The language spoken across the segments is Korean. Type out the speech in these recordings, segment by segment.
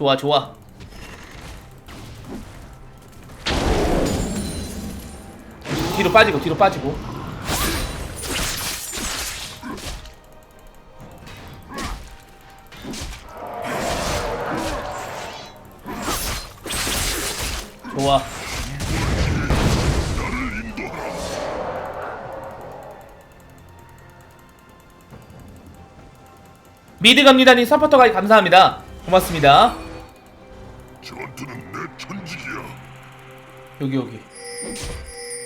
좋아 좋아. 뒤로 빠지고 뒤로 빠지고. 좋아. 미드 갑니다님. 서포터가 감사합니다. 고맙습니다 전투는 내 천직이야. 여기 여기.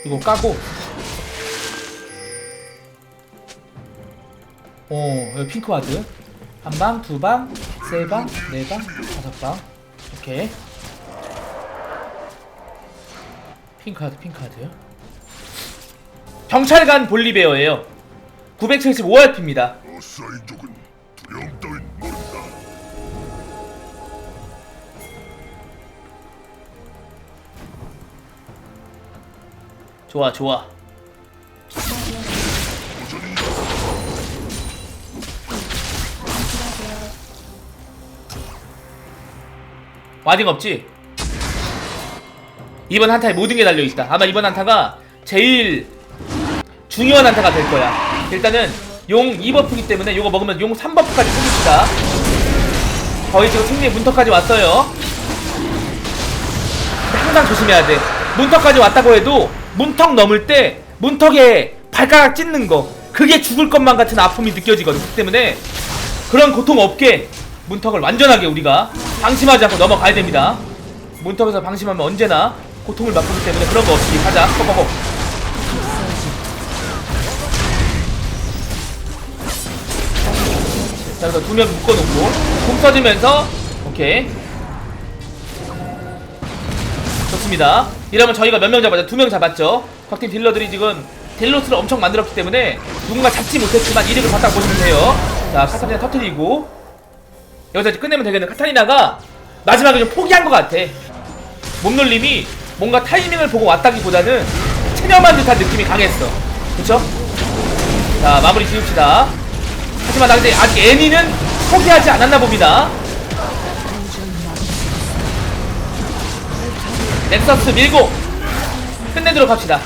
이거 까고. 어 여기 핑크 와드. 한 방 두 방 세 방 네 방 다섯 방. 오케이. 핑크 와드 핑크 와드. 경찰관 볼리베어예요. 975RP입니다. 어사이족은 두려움 좋아 좋아. 와딩 없지? 이번 한타에 모든 게 달려있다. 아마 이번 한타가 제일 중요한 한타가 될 거야. 일단은 용 2버프기 때문에 요거 먹으면 용 3버프까지 생깁니다. 거의 지금 승리의 문턱까지 왔어요. 항상 조심해야 돼. 문턱까지 왔다고 해도 문턱 넘을 때 문턱에 발가락 찢는 거 그게 죽을 것만 같은 아픔이 느껴지거든. 그렇기 때문에 그런 고통 없게 문턱을 완전하게 우리가 방심하지 않고 넘어가야 됩니다. 문턱에서 방심하면 언제나 고통을 맛보기 때문에 그런 거 없이 가자. 고고고. 자, 그래서 두 명 묶어놓고 공 써주면서 오케이. 좋습니다. 이러면 저희가 몇 명 잡았죠? 두 명 잡았죠. 곽팀 딜러들이 지금 딜로스를 엄청 만들었기 때문에 누군가 잡지 못했지만 이득을 봤다고 보시면 돼요. 자, 카타리나 터트리고 여기서 이제 끝내면 되겠는 카타리나가 마지막에 좀 포기한 것 같아. 몸놀림이 뭔가 타이밍을 보고 왔다기보다는 체념한 듯한 느낌이 강했어. 그쵸? 자, 마무리 지읍시다. 하지만 아직 애니는 포기하지 않았나 봅니다. 넥서스 밀고 끝내도록 합시다.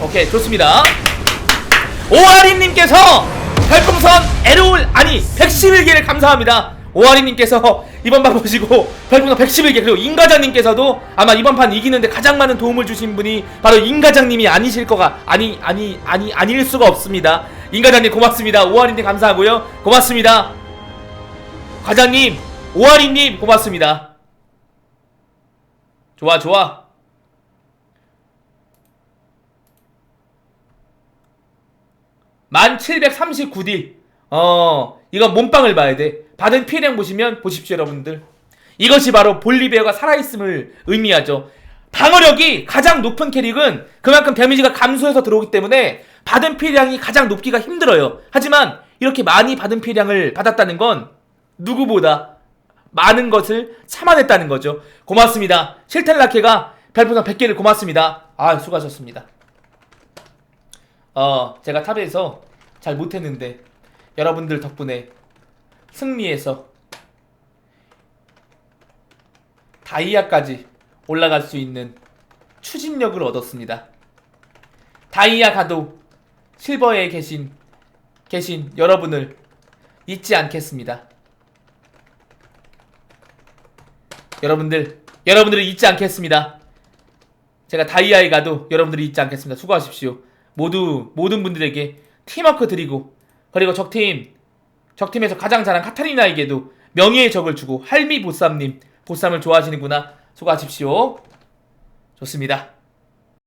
오케이 좋습니다. 오아리님께서 별풍선 에르올 아니 111개를 감사합니다. 오아리님께서 이번 판 보시고 별풍선 111개 그리고 임과장님께서도 아마 이번 판 이기는데 가장 많은 도움을 주신 분이 바로 임과장님이 아니실 거가 아니 아니 아니 아닐 수가 없습니다. 임과장님 고맙습니다. 오아리님 감사하고요. 고맙습니다. 과장님, 오아리님 고맙습니다. 좋아, 좋아. 만 739딜. 어, 이건 몸빵을 봐야 돼. 받은 피해량 보시면 보십시오, 여러분들. 이것이 바로 볼리베어가 살아있음을 의미하죠. 방어력이 가장 높은 캐릭은 그만큼 데미지가 감소해서 들어오기 때문에 받은 피해량이 가장 높기가 힘들어요. 하지만 이렇게 많이 받은 피해량을 받았다는 건 누구보다 많은 것을 참아냈다는 거죠. 고맙습니다. 실텔라케가 별풍선 100개를 고맙습니다. 아, 수고하셨습니다. 어, 제가 탑에서 잘 못했는데 여러분들 덕분에 승리해서 다이아까지 올라갈 수 있는 추진력을 얻었습니다. 다이아 가도 실버에 계신 계신 여러분을 잊지 않겠습니다. 여러분들, 여러분들을 잊지 않겠습니다. 제가 다이아에 가도 여러분들이 잊지 않겠습니다. 수고하십시오. 모두 모든 분들에게 팀워크 드리고 그리고 적팀 적팀에서 가장 잘한 카타리나에게도 명예의 적을 주고 할미 보쌈님 보쌈을 좋아하시는구나. 수고하십시오. 좋습니다.